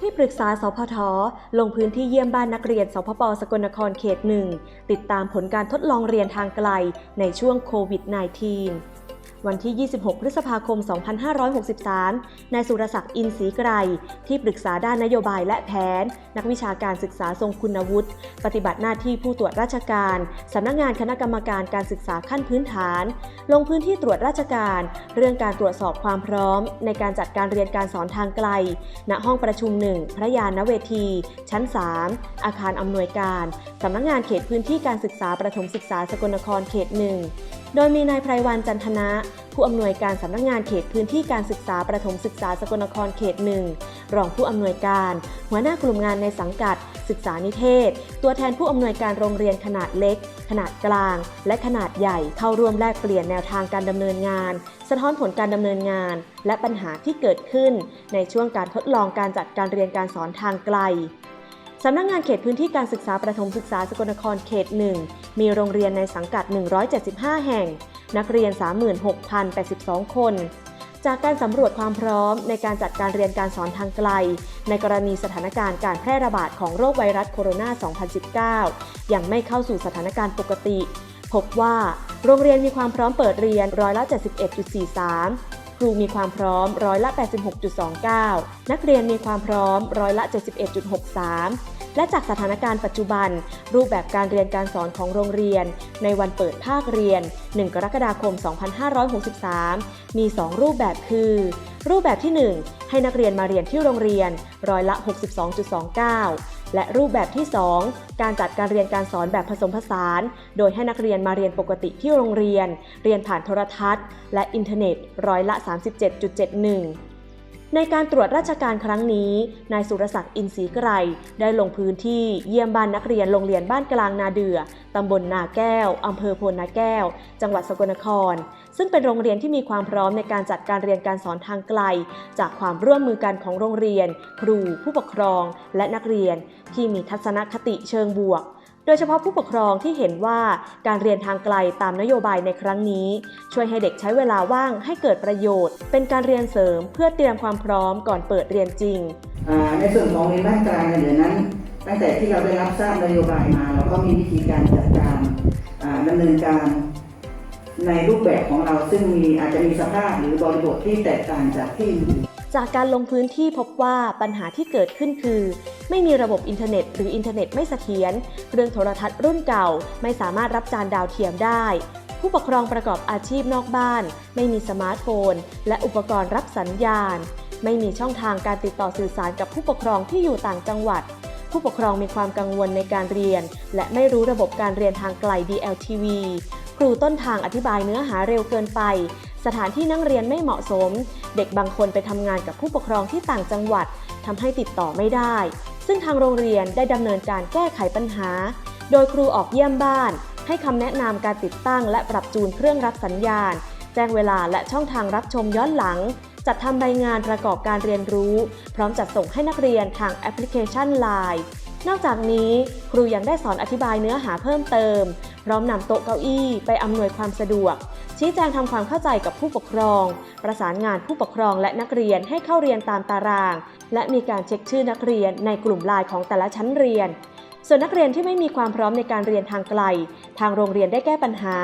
ที่ปรึกษาสพท ลงพื้นที่เยี่ยมบ้านนักเรียนสพปสกลนครเขตหนึ่งติดตามผลการทดลองเรียนทางไกลในช่วงโควิด -19 วันที่ 26 พฤษภาคม 2563 นายสุรศักดิ์อินทรีไกร ที่ปรึกษาด้านนโยบายและแผน นักวิชาการศึกษาทรงคุณวุฒิ ปฏิบัติหน้าที่ผู้ตรวจราชการ สำนักงานคณะกรรมการการศึกษาขั้นพื้นฐาน ลงพื้นที่ตรวจราชการ เรื่องการตรวจสอบความพร้อม ในการจัดการเรียนการสอนทางไกล ณ ห้องประชุมหนึ่งพระยานเวที ชั้น 3 อาคารอำนวยการ สำนักงานเขตพื้นที่การศึกษาประถมศึกษาสกลนครเขตหนึ่ง โดยมีนายไพรวันจันทนะ ผู้อำนวยการสำนักงานเขตพื้นที่การศึกษาประถมศึกษาสกลนครเขตหนึ่งรองผู้อำนวยการ หัวหน้ากลุ่มงานในสังกัด ศึกษานิเทศ ตัวแทนผู้อำนวยการโรงเรียนขนาดเล็ก ขนาดกลาง และขนาดใหญ่เข้าร่วมแลกเปลี่ยนแนวทางการดำเนินงาน สะท้อนผลการดำเนินงาน และปัญหาที่เกิดขึ้น ในช่วงการทดลองการจัดการเรียนการสอนทางไกล สำนักงานเขตพื้นที่การศึกษาประถมศึกษาสกลนครเขต 1 มีโรงเรียนในสังกัด 175 แห่ง นักเรียน 36,082 คน จากการสำรวจความพร้อมในการจัดการเรียนการสอนทางไกล ในกรณีสถานการณ์การแพร่ระบาดของโรคไวรัสโคโรนา 2019 ยังไม่เข้าสู่สถานการณ์ปกติ พบว่า โรงเรียนมีความพร้อมเปิดเรียนร้อยละ 71.43ครูมีความพร้อมร้อยละ 86.29 นักเรียนมีความพร้อมร้อยละ 71.63 และจากสถานการณ์ปัจจุบัน รูปแบบการเรียนการสอนของโรงเรียน ในวันเปิดภาคเรียน 1 กรกฎาคม 2563 มี 2 รูปแบบคือ รูปแบบที่ 1 ให้นักเรียนมาเรียนที่โรงเรียน ร้อยละ 62.29และรูปแบบที่ 2 การจัดการเรียนการสอนแบบผสมผสาน โดยให้นักเรียนมาเรียนปกติที่โรงเรียน เรียนผ่านโทรทัศน์ และอินเทอร์เน็ตร้อยละ 37.71 ในการตรวจราชการครั้งนี้ นายสุรศักดิ์อินทรีไกรได้ลงพื้นที่เยี่ยมบ้านนักเรียนโรงเรียนบ้านกลางนาเดือ ตำบลนาแก้ว อำเภอโพนนาแก้ว จังหวัดสกลนคร ซึ่งเป็นโรงเรียนที่มีความพร้อมในการจัดการเรียนการสอนทางไกล จากความร่วมมือกันของโรงเรียน ครู ผู้ปกครอง และนักเรียน ที่มีทัศนคติเชิงบวก โดยเฉพาะผู้ปกครองที่เห็นว่าการเรียนทางไกลตามนโยบายในครั้งนี้ ช่วยให้เด็กใช้เวลาว่างให้เกิดประโยชน์ เป็นการเรียนเสริมเพื่อเตรียมความพร้อมก่อนเปิดเรียนจริงอ่าในส่วนของเรียนบ้านกลางในเดือนนั้น ตั้งแต่ที่เราได้รับทราบนโยบายมาเราก็มีวิธีการจัดการอ่าดำเนินการในรูปแบบของเราซึ่งมีอาจจะมีสภาพหรือบริบทที่แตกต่างจากที่อื่นจากการลงพื้นที่พบว่าปัญหาที่เกิดขึ้นคือ ไม่มีระบบอินเทอร์เน็ตหรืออินเทอร์เน็ตไม่เสถียรเครื่องโทรทัศน์รุ่นเก่า ไม่สามารถรับจานดาวเทียมได้ ผู้ปกครองประกอบอาชีพนอกบ้าน ไม่มีสมาร์ทโฟน และอุปกรณ์รับสัญญาณ ไม่มีช่องทางการติดต่อสื่อสารกับผู้ปกครองที่อยู่ต่างจังหวัด ผู้ปกครองมีความกังวลในการเรียน และไม่รู้ระบบการเรียนทางไกล DLTV ครูต้นทางอธิบายเนื้อหาเร็วเกินไป สถานที่นั่งเรียนไม่เหมาะสม เด็กบางคนไปทำงานกับผู้ปกครองที่ต่างจังหวัดทำให้ติดต่อไม่ได้ ซึ่งทางโรงเรียนได้ดำเนินการแก้ไขปัญหา โดยครูออกเยี่ยมบ้าน ให้คำแนะนำการติดตั้งและปรับจูนเครื่องรับสัญญาณ แจ้งเวลาและช่องทางรับชมย้อนหลัง จัดทำใบงานประกอบการเรียนรู้ พร้อมจัดส่งให้นักเรียนทางแอปพลิเคชัน Line นอกจากนี้ครูยังได้สอนอธิบายเนื้อหาเพิ่มเติม พร้อมนำโต๊ะเก้าอี้ไปอำนวยความสะดวก ชี้แจงทำความเข้าใจกับผู้ปกครอง ประสานงานผู้ปกครองและนักเรียนให้เข้าเรียนตามตาราง และมีการเช็คชื่อนักเรียนในกลุ่มไลน์ของแต่ละชั้นเรียน ส่วนนักเรียนที่ไม่มีความพร้อมในการเรียนทางไกล ทางโรงเรียนได้แก้ปัญหา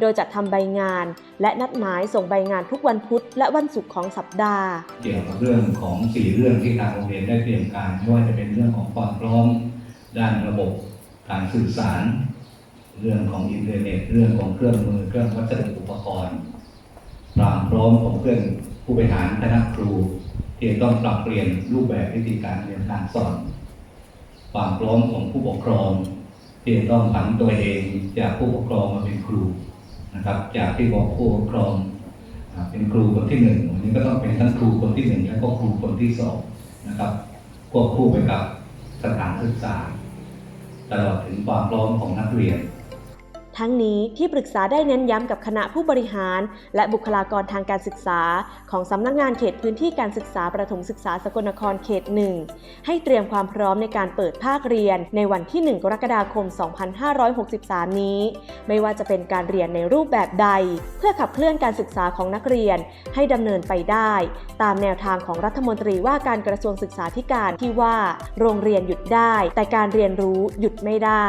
โดยจัดทำใบงาน และนัดหมายส่งใบงานทุกวันพุธและวันศุกร์ของสัปดาห์ เกี่ยวกับเรื่องของสี่เรื่องที่ทางโรงเรียนได้เตรียมการไม่ว่าจะเป็นเรื่องของความพร้อม ด้านระบบการสื่อสาร เรื่องของอินเทอร์เน็ตเรื่องของเครื่องมือเครื่องวัสดุอุปกรณ์ความพร้อมของเพื่อนผู้บริหารคณะครูที่ต้องปรับเปลี่ยนรูปแบบวิธีการเรียนการสอนความพร้อมของผู้ปกครองที่ต้องผันตัวเองจากผู้ปกครองมาเป็นครูนะครับ จากที่บอกผู้ปกครองเป็นครูคนที่หนึ่งวันนี้ก็ต้องเป็นทั้งครูคนที่หนึ่งและก็ครูคนที่สองนะครับควบคู่ไปกับสถานศึกษาตลอดถึงความพร้อมของนักเรียน ทั้งนี้ที่ปรึกษาได้เน้นย้ำกับคณะผู้บริหาร และบุคลากรทางการศึกษา ของสำนักงานเขตพื้นที่การศึกษาประถมศึกษาสกลนครเขตหนึ่งให้เตรียมความพร้อมในการเปิดภาคเรียน ในวันที่ 1 กรกฎาคม 2563 นี้ ไม่ว่าจะเป็นการเรียนในรูปแบบใด เพื่อขับเคลื่อนการศึกษาของนักเรียน ให้ดำเนินไปได้ ตามแนวทางของรัฐมนตรีว่าการกระทรวงศึกษาธิการที่ว่า โรงเรียนหยุดได้ แต่การเรียนรู้หยุดไม่ได้